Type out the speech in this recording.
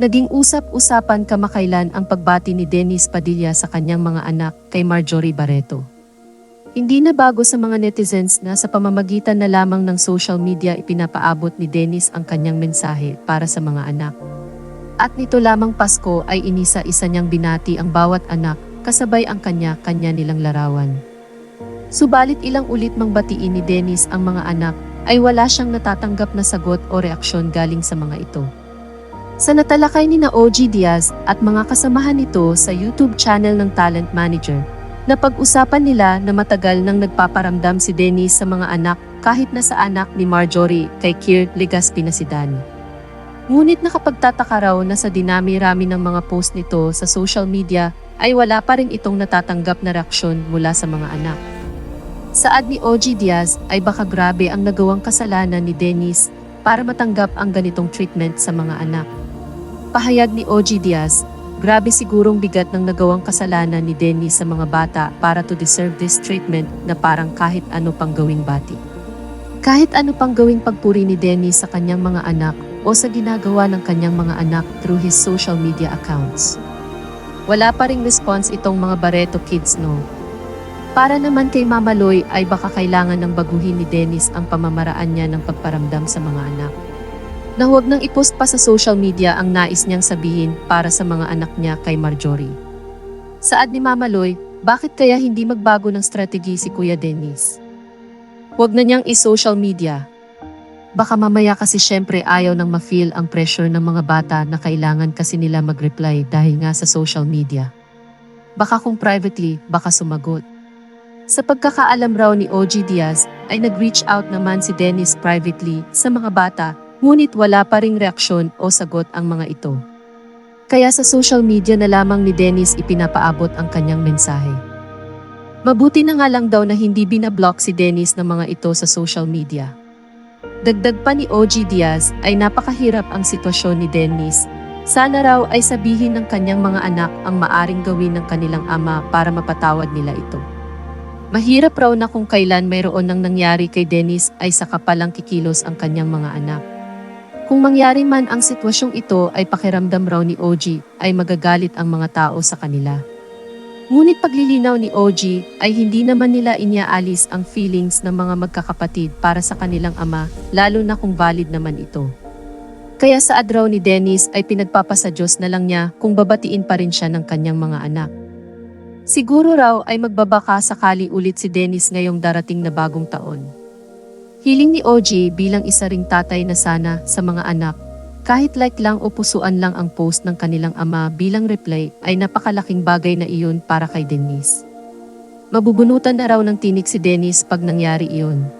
Naging usap-usapan kamakailan ang pagbati ni Dennis Padilla sa kanyang mga anak kay Marjorie Barreto. Hindi na bago sa mga netizens na sa pamamagitan na lamang ng social media ipinapaabot ni Dennis ang kanyang mensahe para sa mga anak. At nito lamang Pasko ay inisa-isa niyang binati ang bawat anak kasabay ang kanya-kanya nilang larawan. Subalit ilang ulit mang batiin ni Dennis ang mga anak ay wala siyang natatanggap na sagot o reaksyon galing sa mga ito. Sa natalakay ni na OG Diaz at mga kasamahan nito sa YouTube channel ng Talent Manager, napag-usapan nila na matagal nang nagpaparamdam si Dennis sa mga anak kahit na sa anak ni Marjorie kay Kier Legaspi na si Danny. Ngunit nakapagtataka raw na sa dinami-rami ng mga post nito sa social media ay wala pa rin itong natatanggap na reaksyon mula sa mga anak. Saad ni OG Diaz ay baka grabe ang nagawang kasalanan ni Dennis para matanggap ang ganitong treatment sa mga anak. Pahayag ni OG Diaz, grabe sigurong bigat ng nagawang kasalanan ni Dennis sa mga bata para to deserve this treatment na parang kahit ano pang gawing bati. Kahit ano pang gawing pagpuri ni Dennis sa kanyang mga anak o sa ginagawa ng kanyang mga anak through his social media accounts. Wala pa ring response itong mga Barreto kids no. Para naman kay Mama Loy ay baka kailangan ng baguhin ni Dennis ang pamamaraan niya ng pagparamdam sa mga anak. Na huwag nang ipost pa sa social media ang nais niyang sabihin para sa mga anak niya kay Marjorie. Saad ni Mama Loy, bakit kaya hindi magbago ng strategi si Kuya Dennis? Huwag na niyang i-social media. Baka mamaya kasi syempre ayaw nang ma-feel ang pressure ng mga bata na kailangan kasi nila mag-reply dahil nga sa social media. Baka kung privately, baka sumagot. Sa pagkakaalam raw ni OG Diaz, ay nag-reach out naman si Dennis privately sa mga bata, ngunit wala pa ring reaksyon o sagot ang mga ito. Kaya sa social media na lamang ni Dennis ipinapaabot ang kanyang mensahe. Mabuti na nga lang daw na hindi binablock si Dennis ng mga ito sa social media. Dagdag pa ni OG Diaz ay napakahirap ang sitwasyon ni Dennis. Sana raw ay sabihin ng kanyang mga anak ang maaring gawin ng kanilang ama para mapatawad nila ito. Mahirap raw na kung kailan mayroon nang nangyari kay Dennis ay sa kapalang kikilos ang kanyang mga anak. Kung mangyari man ang sitwasyong ito ay pakiramdam raw ni OG ay magagalit ang mga tao sa kanila. Ngunit paglilinaw ni OG ay hindi naman nila inyaalis ang feelings ng mga magkakapatid para sa kanilang ama lalo na kung valid naman ito. Kaya sa adraw ni Dennis ay pinagpapasa Diyos na lang niya kung babatiin pa rin siya ng kanyang mga anak. Siguro raw ay magbabaka sakali ulit si Dennis ngayong darating na bagong taon. Hiling ni OG bilang isa ring tatay na sana sa mga anak kahit like lang o pusuan lang ang post ng kanilang ama bilang reply ay napakalaking bagay na iyon para kay Dennis. Mabubunutan na raw ng tinik si Dennis pag nangyari iyon.